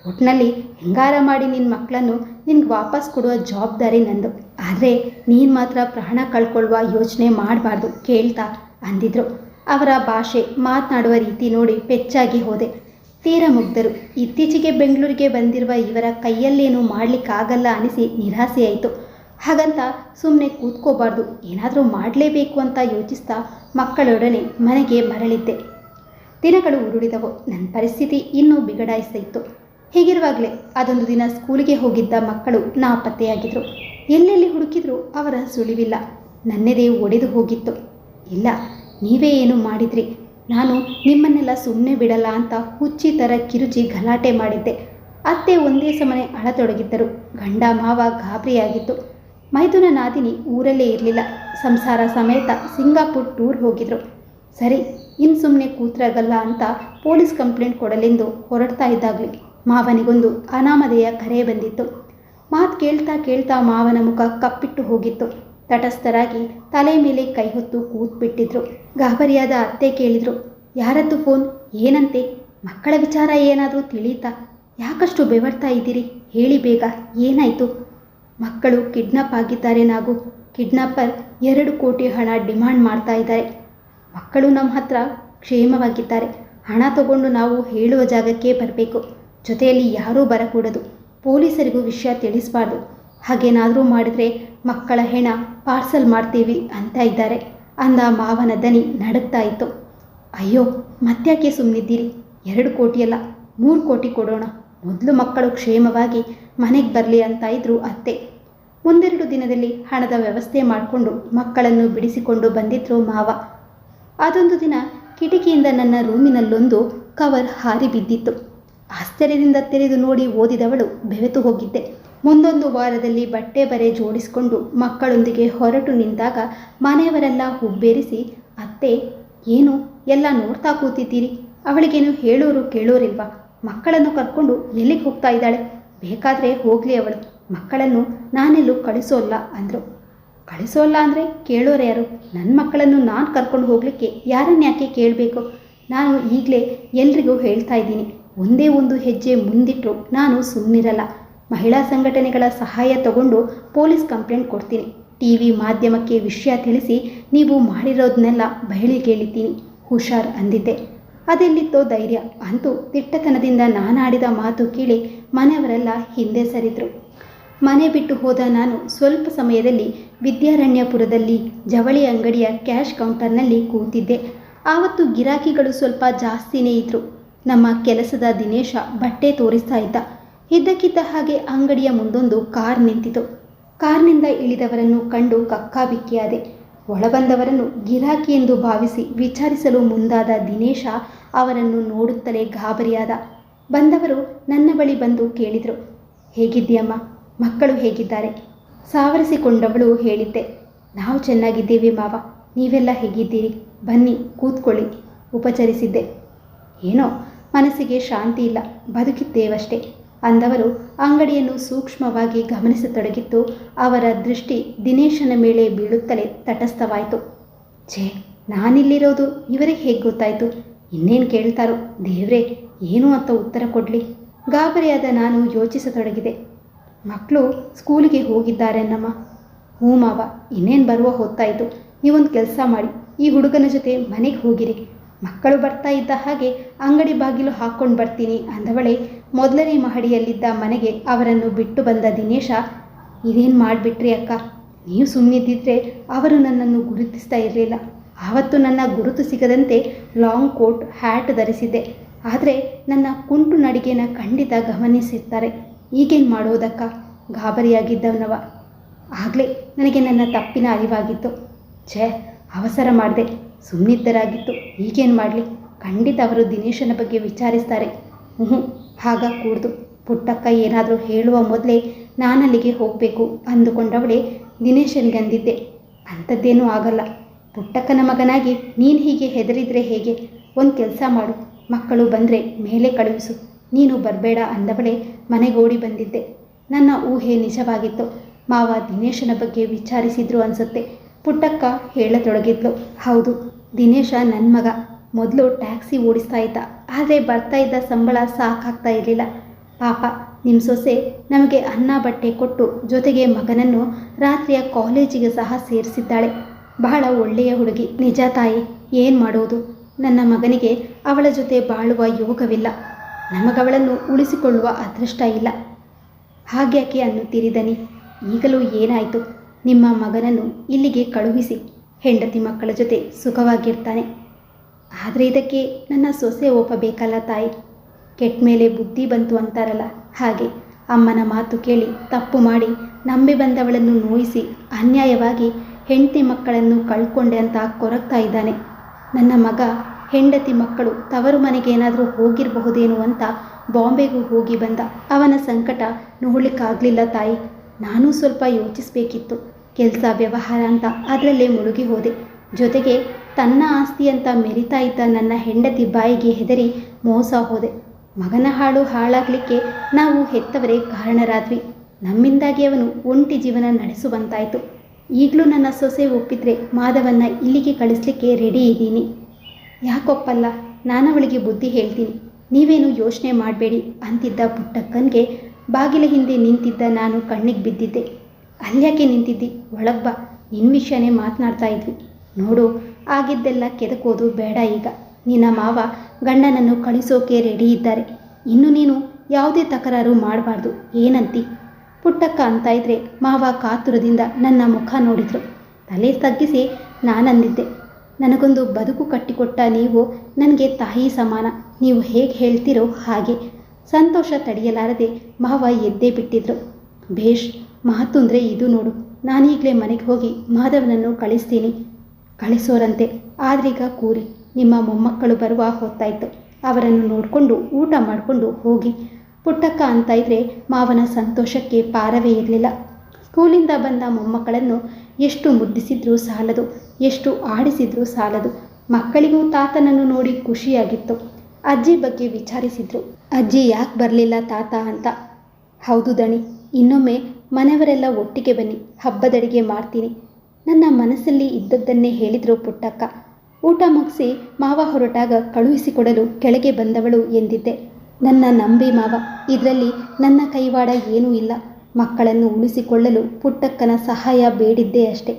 ಒಟ್ಟಿನಲ್ಲಿ ಹೆಂಗಾರ ಮಾಡಿ ನಿನ್ನ ಮಕ್ಕಳನ್ನು ನಿನಗೆ ವಾಪಸ್ ಕೊಡುವ ಜವಾಬ್ದಾರಿ ನಂದು. ಆದರೆ ನೀನು ಮಾತ್ರ ಪ್ರಾಣ ಕಳ್ಕೊಳ್ಳುವ ಯೋಚನೆ ಮಾಡಬಾರ್ದು ಕೇಳ್ತಾ ಅಂದಿದ್ರು. ಅವರ ಭಾಷೆ ಮಾತನಾಡುವ ರೀತಿ ನೋಡಿ ಪೆಚ್ಚಾಗಿ ಹೋದೆ. ತೀರ ಮುಗ್ಧರು ಇತ್ತೀಚೆಗೆ ಬೆಂಗಳೂರಿಗೆ ಬಂದಿರುವ ಇವರ ಕೈಯಲ್ಲೇನೂ ಮಾಡಲಿಕ್ಕಾಗಲ್ಲ ಅನಿಸಿ ನಿರಾಸೆಯಾಯಿತು. ಹಾಗಂತ ಸುಮ್ಮನೆ ಕೂತ್ಕೋಬಾರ್ದು. ಏನಾದರೂ ಮಾಡಲೇಬೇಕು ಅಂತ ಯೋಚಿಸ್ತಾ ಮಕ್ಕಳೊಡನೆ ಮನೆಗೆ ಮರಳಿದ್ದೆ. ದಿನಗಳು ಉರುಳಿದವು. ನನ್ನ ಪರಿಸ್ಥಿತಿ ಇನ್ನೂ ಬಿಗಡಾಯಿಸ್ತಿತ್ತು ಹೀಗಿರುವಾಗಲೇ ಅದೊಂದು ದಿನ ಸ್ಕೂಲಿಗೆ ಹೋಗಿದ್ದ ಮಕ್ಕಳು ನಾಪತ್ತೆಯಾಗಿದ್ದರು ಎಲ್ಲೆಲ್ಲಿ ಹುಡುಕಿದ್ರೂ ಅವರ ಸುಳಿವಿಲ್ಲ. ನನ್ನೆದೇ ಒಡೆದು ಹೋಗಿತ್ತು. ಇಲ್ಲ ನೀವೇ ಏನು ಮಾಡಿದ್ರಿ? ನಾನು ನಿಮ್ಮನ್ನೆಲ್ಲ ಸುಮ್ಮನೆ ಬಿಡಲ್ಲ ಅಂತ ಹುಚ್ಚಿ ಥರ ಕಿರುಚಿ ಗಲಾಟೆ ಮಾಡಿದ್ದೆ. ಅತ್ತೆ ಒಂದೇ ಸಮನೆ ಅಳತೊಡಗಿದ್ದರು. ಗಂಡ ಮಾವ ಗಾಬರಿಯಾಗಿತ್ತು. ಮೈದುನ ನಾದಿನಿ ಊರಲ್ಲೇ ಇರಲಿಲ್ಲ. ಸಂಸಾರ ಸಮೇತ ಸಿಂಗಾಪುರ್ ಟೂರ್ ಹೋಗಿದ್ರು. ಸರಿ ಇನ್ನು ಸುಮ್ಮನೆ ಕೂತ್ರಾಗಲ್ಲ ಅಂತ ಪೊಲೀಸ್ ಕಂಪ್ಲೇಂಟ್ ಕೊಡಲೆಂದು ಹೊರಡ್ತಾ ಇದ್ದಾಗಲಿ. ಮಾವನಿಗೊಂದು ಅನಾಮಧೇಯ ಕರೆ ಬಂದಿತ್ತು. ಮಾತು ಕೇಳ್ತಾ ಕೇಳ್ತಾ ಮಾವನ ಮುಖ ಕಪ್ಪಿಟ್ಟು ಹೋಗಿತ್ತು. ತಟಸ್ಥರಾಗಿ ತಲೆ ಮೇಲೆ ಕೈ ಹೊತ್ತು ಕೂತ್ಬಿಟ್ಟಿದ್ರು. ಗಾಬರಿಯಾದ ಅತ್ತೆ ಕೇಳಿದ್ರು, ಯಾರದ್ದು ಫೋನ್? ಏನಂತೆ? ಮಕ್ಕಳ ವಿಚಾರ ಏನಾದರೂ ತಿಳಿತಾ? ಯಾಕಷ್ಟು ಬೆವರ್ತಾ ಇದ್ದೀರಿ? ಹೇಳಿ ಬೇಗ, ಏನಾಯಿತು? ಮಕ್ಕಳು ಕಿಡ್ನಾಪ್ ಆಗಿದ್ದಾರೆ ನಾವು ಕಿಡ್ನಾಪರ್ ಎರಡು ಕೋಟಿ ಹಣ ಡಿಮಾಂಡ್ ಮಾಡ್ತಾ ಇದ್ದಾರೆ. ಮಕ್ಕಳು ನಮ್ಮ ಹತ್ರ ಕ್ಷೇಮವಾಗಿದ್ದಾರೆ. ಹಣ ತಗೊಂಡು ನಾವು ಹೇಳುವ ಜಾಗಕ್ಕೆ ಬರಬೇಕು. ಜೊತೆಯಲ್ಲಿ ಯಾರೂ ಬರಕೂಡದು. ಪೊಲೀಸರಿಗೂ ವಿಷಯ ತಿಳಿಸಬಾರ್ದು. ಹಾಗೇನಾದರೂ ಮಾಡಿದರೆ ಮಕ್ಕಳ ಹೆಣ ಪಾರ್ಸಲ್ ಮಾಡ್ತೀವಿ ಅಂತ ಇದ್ದಾರೆ. ಅಂದ ಮಾವನ ದನಿ ನಡುಗ್ತಾ ಇತ್ತು. ಅಯ್ಯೋ ಮತ್ತ್ಯಾಕೆ ಸುಮ್ಮನಿದ್ದೀರಿ ಎರಡು ಕೋಟಿಯಲ್ಲ, ಮೂರು ಕೋಟಿ ಕೊಡೋಣ. ಮೊದಲು ಮಕ್ಕಳು ಕ್ಷೇಮವಾಗಿ ಮನೆಗೆ ಬರಲಿ ಅಂತ ಇದ್ರು ಅತ್ತೆ. ಮುಂದೆರಡು ದಿನದಲ್ಲಿ ಹಣದ ವ್ಯವಸ್ಥೆ ಮಾಡಿಕೊಂಡು ಮಕ್ಕಳನ್ನು ಬಿಡಿಸಿಕೊಂಡು ಬಂದಿದ್ರು ಮಾವ. ಅದೊಂದು ದಿನ ಕಿಟಕಿಯಿಂದ ನನ್ನ ರೂಮಿನಲ್ಲೊಂದು ಕವರ್ ಹಾರಿ ಬಿದ್ದಿತ್ತು. ಆಶ್ಚರ್ಯದಿಂದ ತೆರೆದು ನೋಡಿ ಓದಿದವಳು ಬೆವೆತು ಹೋಗಿದ್ದೆ. ಮುಂದೊಂದು ವಾರದಲ್ಲಿ ಬಟ್ಟೆ ಬರೆ ಜೋಡಿಸಿಕೊಂಡು ಮಕ್ಕಳೊಂದಿಗೆ ಹೊರಟು ನಿಂತಾಗ ಮನೆಯವರೆಲ್ಲ ಹುಬ್ಬೇರಿಸಿ, ಅತ್ತೆ, ಏನು? ಎಲ್ಲ ನೋಡ್ತಾ ಕೂತಿದ್ದೀರಿ. ಅವಳಿಗೇನು ಹೇಳೋರು ಕೇಳೋರಿಲ್ವಾ? ಮಕ್ಕಳನ್ನು ಕರ್ಕೊಂಡು ಎಲ್ಲಿಗೆ ಹೋಗ್ತಾ ಇದ್ದಾಳೆ? ಬೇಕಾದರೆ ಹೋಗಲಿ ಅವಳು. ಮಕ್ಕಳನ್ನು ನಾನೆಲ್ಲೂ ಕಳಿಸೋಲ್ಲ ಅಂದರು. ಕಳಿಸೋಲ್ಲ ಅಂದರೆ ಕೇಳೋರು ಯಾರು? ನನ್ನ ಮಕ್ಕಳನ್ನು ನಾನು ಕರ್ಕೊಂಡು ಹೋಗಲಿಕ್ಕೆ ಯಾರನ್ನ ಯಾಕೆ ಕೇಳಬೇಕು? ನಾನು ಈಗಲೇ ಎಲ್ರಿಗೂ ಹೇಳ್ತಾ ಇದ್ದೀನಿ. ಒಂದೇ ಒಂದು ಹೆಜ್ಜೆ ಮುಂದಿಟ್ಟರು ನಾನು ಸುಮ್ಮನಿರಲ್ಲ ಮಹಿಳಾ ಸಂಘಟನೆಗಳ ಸಹಾಯ ತಗೊಂಡು ಪೊಲೀಸ್ ಕಂಪ್ಲೇಂಟ್ ಕೊಡ್ತೀನಿ. ಟಿ ವಿ ಮಾಧ್ಯಮಕ್ಕೆ ವಿಷಯ ತಿಳಿಸಿ ನೀವು ಮಾಡಿರೋದನ್ನೆಲ್ಲ ಬಯಲಿಗೇಳಿದ್ದೀನಿ ಹುಷಾರ್ ಅಂದಿದ್ದೆ. ಅದೆಲ್ಲಿತ್ತೋ ಧೈರ್ಯ ಅಂತೂ ತಿಟ್ಟತನದಿಂದ ನಾನಾಡಿದ ಮಾತು ಕೇಳಿ ಮನೆಯವರೆಲ್ಲ ಹಿಂದೆ ಸರಿದ್ರು. ಮನೆ ಬಿಟ್ಟು ಹೋದ ನಾನು ಸ್ವಲ್ಪ ಸಮಯದಲ್ಲಿ ವಿದ್ಯಾರಣ್ಯಪುರದಲ್ಲಿ ಜವಳಿ ಅಂಗಡಿಯ ಕ್ಯಾಶ್ ಕೌಂಟರ್ನಲ್ಲಿ ಕೂತಿದ್ದೆ. ಆವತ್ತು ಗಿರಾಕಿಗಳು ಸ್ವಲ್ಪ ಜಾಸ್ತಿನೇ ಇದ್ದರು ನಮ್ಮ ಕೆಲಸದ ದಿನೇಶ ಬಟ್ಟೆ ತೋರಿಸ್ತಾ ಇದ್ದ. ಇದ್ದಕ್ಕಿದ್ದ ಹಾಗೆ ಅಂಗಡಿಯ ಮುಂದೊಂದು ಕಾರ್ ನಿಂತಿತು. ಕಾರ್ನಿಂದ ಇಳಿದವರನ್ನು ಕಂಡು ಕಕ್ಕಾಬಿಕ್ಕಿಯಾದೆ. ಒಳಬಂದವರನ್ನು ಗಿರಾಕಿ ಎಂದು ಭಾವಿಸಿ ವಿಚಾರಿಸಲು ಮುಂದಾದ ದಿನೇಶ ಅವರನ್ನು ನೋಡುತ್ತಲೇ ಗಾಬರಿಯಾದ. ಬಂದವರು ನನ್ನ ಬಳಿ ಬಂದು ಕೇಳಿದರು, ಹೇಗಿದ್ದೀಯಮ್ಮ? ಮಕ್ಕಳು ಹೇಗಿದ್ದಾರೆ? ಸಾವರಿಸಿಕೊಂಡವಳು ಹೇಳಿದ್ದೆ, ನಾವು ಚೆನ್ನಾಗಿದ್ದೀವಿ ಮಾವ, ನೀವೆಲ್ಲ ಹೇಗಿದ್ದೀರಿ? ಬನ್ನಿ, ಕೂತ್ಕೊಳ್ಳಿ, ಉಪಚರಿಸಿದ್ದೆ. ಏನೋ, ಮನಸ್ಸಿಗೆ ಶಾಂತಿ ಇಲ್ಲ, ಬದುಕಿದ್ದೇವಷ್ಟೇ. ಅಂದವರು ಅಂಗಡಿಯನ್ನು ಸೂಕ್ಷ್ಮವಾಗಿ ಗಮನಿಸತೊಡಗಿತ್ತು. ಅವರ ದೃಷ್ಟಿ ದಿನೇಶನ ಮೇಲೆ ಬೀಳುತ್ತಲೇ ತಟಸ್ಥವಾಯಿತು. ಛೇ, ನಾನಿಲ್ಲಿರೋದು ಇವರಿಗೆ ಹೇಗೆ ಗೊತ್ತಾಯಿತು? ಇನ್ನೇನು ಕೇಳ್ತಾರೋ? ದೇವ್ರೆ, ಏನು ಅಂತ ಉತ್ತರ ಕೊಡಲಿ. ಗಾಬರಿಯಾದ ನಾನು ಯೋಚಿಸತೊಡಗಿದೆ. ಮಕ್ಕಳು ಸ್ಕೂಲಿಗೆ ಹೋಗಿದ್ದಾರೆ ನಮ್ಮ ಹ್ಞೂ ಮಾವ, ಇನ್ನೇನು ಬರುವ ಹೊತ್ತಾಯಿತು? ನೀವೊಂದು ಕೆಲಸ ಮಾಡಿ, ಈ ಹುಡುಗನ ಜೊತೆ ಮನೆಗೆ ಹೋಗಿರಿ. ಮಕ್ಕಳು ಬರ್ತಾ ಇದ್ದ ಹಾಗೆ ಅಂಗಡಿ ಬಾಗಿಲು ಹಾಕ್ಕೊಂಡು ಬರ್ತೀನಿ ಅಂದವಳೆ ಮೊದಲನೇ ಮಹಡಿಯಲ್ಲಿದ್ದ ಮನೆಗೆ ಅವರನ್ನು ಬಿಟ್ಟು ಬಂದ ದಿನೇಶ, ಇದೇನು ಮಾಡಿಬಿಟ್ರಿ ಅಕ್ಕ? ನೀವು ಸುಮ್ಮನಿದ್ದಿದ್ರೆ ಅವರು ನನ್ನನ್ನು ಗುರುತಿಸ್ತಾ ಇರಲಿಲ್ಲ. ಆವತ್ತು ನನ್ನ ಗುರುತು ಸಿಗದಂತೆ ಲಾಂಗ್ ಕೋಟ್, ಹ್ಯಾಟ್ ಧರಿಸಿದ್ದೆ. ಆದರೆ ನನ್ನ ಕುಂಟು ನಡಿಗೆನ ಖಂಡಿತ ಗಮನಿಸಿರ್ತಾರೆ. ಈಗೇನು ಮಾಡೋದಕ್ಕ? ಗಾಬರಿಯಾಗಿದ್ದವನವ. ಆಗಲೇ ನನಗೆ ನನ್ನ ತಪ್ಪಿನ ಅರಿವಾಗಿತ್ತು. ಛೇ, ಅವಸರ ಮಾಡಿದೆ. ಸುಮ್ಮನಿದ್ದರಾಗಿತ್ತು ಈಗೇನು ಮಾಡಲಿ? ಖಂಡಿತ ಅವರು ದಿನೇಶನ ಬಗ್ಗೆ ವಿಚಾರಿಸ್ತಾರೆ. ಹ್ಞೂ ಹಾಗ ಕೂಡ್ದು ಪುಟ್ಟಕ್ಕ ಏನಾದರೂ ಹೇಳುವ ಮೊದಲೇ ನಾನಲ್ಲಿಗೆ ಹೋಗಬೇಕು ಅಂದುಕೊಂಡವಳೆ ದಿನೇಶನಿಗಂದಿದ್ದೆ ಅಂಥದ್ದೇನೂ ಆಗಲ್ಲ. ಪುಟ್ಟಕ್ಕನ ಮಗನಾಗಿ ನೀನು ಹೀಗೆ ಹೆದರಿದ್ರೆ ಹೇಗೆ? ಒಂದು ಕೆಲಸ ಮಾಡು. ಮಕ್ಕಳು ಬಂದರೆ ಮೇಲೆ ಕಳುಹಿಸು. ನೀನು ಬರಬೇಡ ಅಂದವಳೆ ಮನೆಗೋಡಿ ಬಂದಿದ್ದೆ. ನನ್ನ ಊಹೆ ನಿಜವಾಗಿತ್ತು. ಮಾವ ದಿನೇಶನ ಬಗ್ಗೆ ವಿಚಾರಿಸಿದ್ರು ಅನ್ಸುತ್ತೆ. ಪುಟ್ಟಕ್ಕ ಹೇಳತೊಡಗಿದ್ಲು. ಹೌದು, ದಿನೇಶ ನನ್ನ ಮಗ. ಮೊದಲು ಟ್ಯಾಕ್ಸಿ ಓಡಿಸ್ತಾ ಇದ್ದ. ಆದರೆ ಬರ್ತಾ ಇದ್ದ ಸಂಬಳ ಸಾಕಾಗ್ತಾ ಇರಲಿಲ್ಲ. ಪಾಪ ನಿಮ್ಮ ಸೊಸೆ ನಮಗೆ ಅನ್ನ ಬಟ್ಟೆ ಕೊಟ್ಟು ಜೊತೆಗೆ ಮಗನನ್ನು ರಾತ್ರಿಯ ಕಾಲೇಜಿಗೆ ಸಹ ಸೇರಿಸಿದ್ದಾಳೆ. ಬಹಳ ಒಳ್ಳೆಯ ಹುಡುಗಿ. ನಿಜ ತಾಯಿ, ಏನು ಮಾಡೋದು? ನನ್ನ ಮಗನಿಗೆ ಅವಳ ಜೊತೆ ಬಾಳುವ ಯೋಗವಿಲ್ಲ. ನಮಗವಳನ್ನು ಉಳಿಸಿಕೊಳ್ಳುವ ಅದೃಷ್ಟ ಇಲ್ಲ. ಹಾಗ್ಯಾಕೆ ಅನ್ನುತ್ತೀರಿ ದನಿ ಈಗಲೂ ಏನಾಯಿತು? ನಿಮ್ಮ ಮಗನನ್ನು ಇಲ್ಲಿಗೆ ಕಳುಹಿಸಿ. ಹೆಂಡತಿ ಮಕ್ಕಳ ಜೊತೆ ಸುಖವಾಗಿರ್ತಾನೆ. ಆದರೆ ಇದಕ್ಕೆ ನನ್ನ ಸೊಸೆ ಒಪ್ಪಬೇಕಲ್ಲ ತಾಯಿ. ಕೆಟ್ಟ ಮೇಲೆ ಬುದ್ಧಿ ಬಂತು ಅಂತಾರಲ್ಲ. ಹಾಗೆ ಅಮ್ಮನ ಮಾತು ಕೇಳಿ ತಪ್ಪು ಮಾಡಿ ನಂಬಿ ಬಂದವಳನ್ನು ನೋಯಿಸಿ ಅನ್ಯಾಯವಾಗಿ ಹೆಂಡತಿ ಮಕ್ಕಳನ್ನು ಕಳ್ಕೊಂಡೆ ಅಂತ ಕೊರಗ್ತಾ ಇದ್ದಾನೆ. ನನ್ನ ಮಗ, ಹೆಂಡತಿ ಮಕ್ಕಳು ತವರು ಮನೆಗೆ ಏನಾದರೂ ಹೋಗಿರಬಹುದೇನು ಅಂತ ಬಾಂಬೆಗೂ ಹೋಗಿ ಬಂದ. ಅವನ ಸಂಕಟ ನೋಡಲಿಕ್ಕಾಗಲಿಲ್ಲ ತಾಯಿ. ನಾನೂ ಸ್ವಲ್ಪ ಯೋಚಿಸಬೇಕಿತ್ತು. ಕೆಲಸ, ವ್ಯವಹಾರ ಅಂತ ಅದರಲ್ಲೇ ಮುಳುಗಿ ಹೋದೆ. ಜೊತೆಗೆ ತನ್ನ ಆಸ್ತಿ ಅಂತ ಮೆರಿತಾ ಇದ್ದ ನನ್ನ ಹೆಂಡತಿ ಬಾಯಿಗೆ ಹೆದರಿ ಮೋಸ ಹೋದೆ. ಮಗನ ಹಾಳು ಹಾಳಾಗ್ಲಿಕ್ಕೆ ನಾವು ಹೆತ್ತವರೇ ಕಾರಣರಾದ್ವಿ. ನಮ್ಮಿಂದಾಗಿ ಅವನು ಒಂಟಿ ಜೀವನ ನಡೆಸುವಂತಾಯಿತು. ಈಗಲೂ ನನ್ನ ಸೊಸೆ ಒಪ್ಪಿದ್ರೆ ಮಾಧವನ್ನ ಇಲ್ಲಿಗೆ ಕಳಿಸ್ಲಿಕ್ಕೆ ರೆಡಿ ಇದ್ದೀನಿ. ಯಾಕೊಪ್ಪಲ್ಲ, ನಾನವಳಿಗೆ ಬುದ್ಧಿ ಹೇಳ್ತೀನಿ. ನೀವೇನು ಯೋಚನೆ ಮಾಡಬೇಡಿ ಅಂತಿದ್ದ ಪುಟ್ಟಕ್ಕನಿಗೆ ಬಾಗಿಲ ಹಿಂದೆ ನಿಂತಿದ್ದ ನಾನು ಕಣ್ಣಿಗೆ ಬಿದ್ದಿದ್ದೆ. ಅಲ್ಯಾಕೆ ನಿಂತಿದ್ದಿ? ಒಳಗ್ಬ ಬಾ ನಿನ್ನ ವಿಷಯನೇ ಮಾತನಾಡ್ತಾ ಇದ್ವಿ. ನೋಡು ಆಗಿದ್ದೆಲ್ಲ ಕೆದಕೋದು ಬೇಡ ಈಗ. ನಿನ್ನ ಮಾವ ಗಂಡನನ್ನು ಕಳಿಸೋಕೆ ರೆಡಿ ಇದ್ದಾರೆ. ಇನ್ನು ನೀನು ಯಾವುದೇ ತಕರಾರು ಮಾಡಬಾರ್ದು. ಏನಂತಿ? ಪುಟ್ಟಕ್ಕ ಅಂತ ಇದ್ರೆ ಮಾವ ಕಾತುರದಿಂದ ನನ್ನ ಮುಖ ನೋಡಿದ್ರು. ತಲೆ ತಗ್ಗಿಸಿ ನಾನಂದಿದ್ದೆ. ನನಗೊಂದು ಬದುಕು ಕಟ್ಟಿಕೊಟ್ಟ ನೀವು ನನಗೆ ತಾಯಿ ಸಮಾನ. ನೀವು ಹೇಗೆ ಹೇಳ್ತೀರೋ ಹಾಗೆ. ಸಂತೋಷ ತಡೆಯಲಾರದೆ ಮಾವ ಎದ್ದೇ ಬಿಟ್ಟಿದ್ರು. ಭೇಷ್ ಮಾತುಂದ್ರೆ ಇದು ನೋಡು. ನಾನೀಗಲೇ ಮನೆಗೆ ಹೋಗಿ ಮಾಧವನನ್ನು ಕಳಿಸ್ತೀನಿ. ಕಳಿಸೋರಂತೆ. ಆದ್ರೀಗ ಕೂರಿ ನಿಮ್ಮ ಮೊಮ್ಮಕ್ಕಳು ಬರುವ ಹೊತ್ತಾಯಿತು. ಅವರನ್ನು ನೋಡಿಕೊಂಡು ಊಟ ಮಾಡಿಕೊಂಡು ಹೋಗಿ. ಪುಟ್ಟಕ್ಕ ಅಂತ ಇದ್ರೆ ಮಾವನ ಸಂತೋಷಕ್ಕೆ ಪಾರವೇ ಇರಲಿಲ್ಲ. ಸ್ಕೂಲಿಂದ ಬಂದ ಮೊಮ್ಮಕ್ಕಳನ್ನು ಎಷ್ಟು ಮುದ್ದಿಸಿದ್ರೂ ಸಾಲದು, ಎಷ್ಟು ಆಡಿಸಿದ್ರೂ ಸಾಲದು. ಮಕ್ಕಳಿಗೂ ತಾತನನ್ನು ನೋಡಿ ಖುಷಿಯಾಗಿತ್ತು. ಅಜ್ಜಿ ಬಗ್ಗೆ ವಿಚಾರಿಸಿದ್ರು. ಅಜ್ಜಿ ಯಾಕೆ ಬರಲಿಲ್ಲ ತಾತ ಅಂತ. ಹೌದು ದಣಿ, ಇನ್ನೊಮ್ಮೆ ಮನೆಯವರೆಲ್ಲ ಒಟ್ಟಿಗೆ ಬನ್ನಿ, ಹಬ್ಬದಡಿಗೆ ಮಾಡ್ತೀನಿ. ನನ್ನ ಮನಸ್ಸಲ್ಲಿ ಇದ್ದದ್ದನ್ನೇ ಹೇಳಿದ್ರು ಪುಟ್ಟಕ್ಕ. ಊಟ ಮುಗಿಸಿ ಮಾವ ಹೊರಟಾಗ ಕಳುಹಿಸಿಕೊಡಲು ಕೆಳಗೆ ಬಂದವಳು ಎಂದಿದ್ದೆ. ನನ್ನ ನಂಬಿ ಮಾವ, ಇದರಲ್ಲಿ ನನ್ನ ಕೈವಾಡ ಏನೂ ಇಲ್ಲ. ಮಕ್ಕಳನ್ನು ಉಳಿಸಿಕೊಳ್ಳಲು ಪುಟ್ಟಕ್ಕನ ಸಹಾಯ ಬೇಡಿದ್ದೇ ಅಷ್ಟೆ.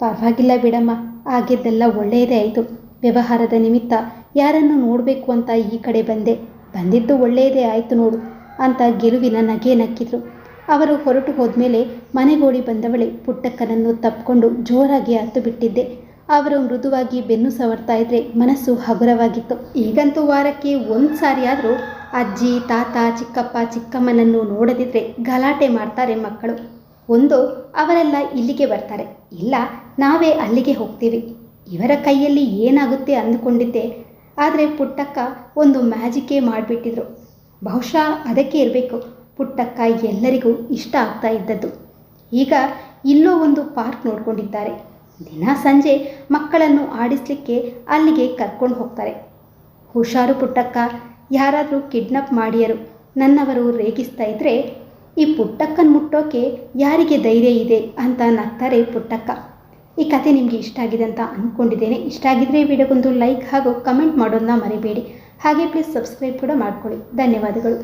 ಪರವಾಗಿಲ್ಲ ಬಿಡಮ್ಮ, ಆಗಿದ್ದೆಲ್ಲ ಒಳ್ಳೆಯದೇ ಆಯಿತು. ವ್ಯವಹಾರದ ನಿಮಿತ್ತ ಯಾರನ್ನು ನೋಡಬೇಕು ಅಂತ ಈ ಕಡೆ ಬಂದೆ. ಬಂದಿದ್ದು ಒಳ್ಳೆಯದೇ ಆಯಿತು ನೋಡು, ಅಂತ ಗೆಲುವಿನ ನಗೆ ನಕ್ಕಿದ್ರು. ಅವರು ಹೊರಟು ಹೋದ್ಮೇಲೆ ಮನೆಗೋಡಿ ಬಂದವಳೆ ಪುಟ್ಟಕ್ಕನನ್ನು ತಪ್ಪಿಕೊಂಡು ಜೋರಾಗಿ ಹತ್ತು ಬಿಟ್ಟಿದ್ದೆ ಅವರು ಮೃದುವಾಗಿ ಬೆನ್ನು ಸವರ್ತಾ ಇದ್ರೆ ಮನಸ್ಸು ಹಗುರವಾಗಿತ್ತು. ಈಗಂತೂ ವಾರಕ್ಕೆ ಒಂದು ಸಾರಿಯಾದರೂ ಅಜ್ಜಿ, ತಾತ, ಚಿಕ್ಕಪ್ಪ, ಚಿಕ್ಕಮ್ಮನನ್ನು ನೋಡದಿದ್ರೆ ಗಲಾಟೆ ಮಾಡ್ತಾರೆ ಮಕ್ಕಳು. ಒಂದು, ಅವರೆಲ್ಲ ಇಲ್ಲಿಗೆ ಬರ್ತಾರೆ. ಇಲ್ಲ, ನಾವೇ ಅಲ್ಲಿಗೆ ಹೋಗ್ತೀವಿ. ಇವರ ಕೈಯಲ್ಲಿ ಏನಾಗುತ್ತೆ ಅಂದುಕೊಂಡಿದ್ದೆ. ಆದರೆ ಪುಟ್ಟಕ್ಕ ಒಂದು ಮ್ಯಾಜಿಕ್ಕೇ ಮಾಡಿಬಿಟ್ಟಿದ್ರು. ಬಹುಶಃ ಅದಕ್ಕೆ ಇರಬೇಕು. ಪುಟ್ಟಕ್ಕ ಎಲ್ಲರಿಗೂ ಇಷ್ಟ ಆಗ್ತಾ ಇದ್ದದ್ದು. ಈಗ ಇಲ್ಲೋ ಒಂದು ಪಾರ್ಕ್ ನೋಡ್ಕೊಂಡಿದ್ದಾರೆ. ದಿನ ಸಂಜೆ ಮಕ್ಕಳನ್ನು ಆಡಿಸ್ಲಿಕ್ಕೆ ಅಲ್ಲಿಗೆ ಕರ್ಕೊಂಡು ಹೋಗ್ತಾರೆ. ಹುಷಾರು ಪುಟ್ಟಕ್ಕ, ಯಾರಾದರೂ ಕಿಡ್ನಪ್ ಮಾಡಿಯರು ನನ್ನವರು ರೇಗಿಸ್ತಾ ಇದ್ರೆ, ಈ ಪುಟ್ಟಕ್ಕನ ಮುಟ್ಟೋಕೆ ಯಾರಿಗೆ ಧೈರ್ಯ ಇದೆ ಅಂತ ನಗ್ತಾರೆ ಪುಟ್ಟಕ್ಕ. ಈ ಕತೆ ನಿಮಗೆ ಇಷ್ಟ ಆಗಿದೆ ಅಂತ ಅಂದ್ಕೊಂಡಿದ್ದೇನೆ ಇಷ್ಟ ಆಗಿದ್ರೆ ವಿಡಿಯೋಗೊಂದು ಲೈಕ್ ಹಾಗೂ ಕಮೆಂಟ್ ಮಾಡೋದನ್ನ ಮರಿಬೇಡಿ. ಹಾಗೆ ಪ್ಲೀಸ್ ಸಬ್ಸ್ಕ್ರೈಬ್ ಕೂಡ ಮಾಡ್ಕೊಳ್ಳಿ. ಧನ್ಯವಾದಗಳು.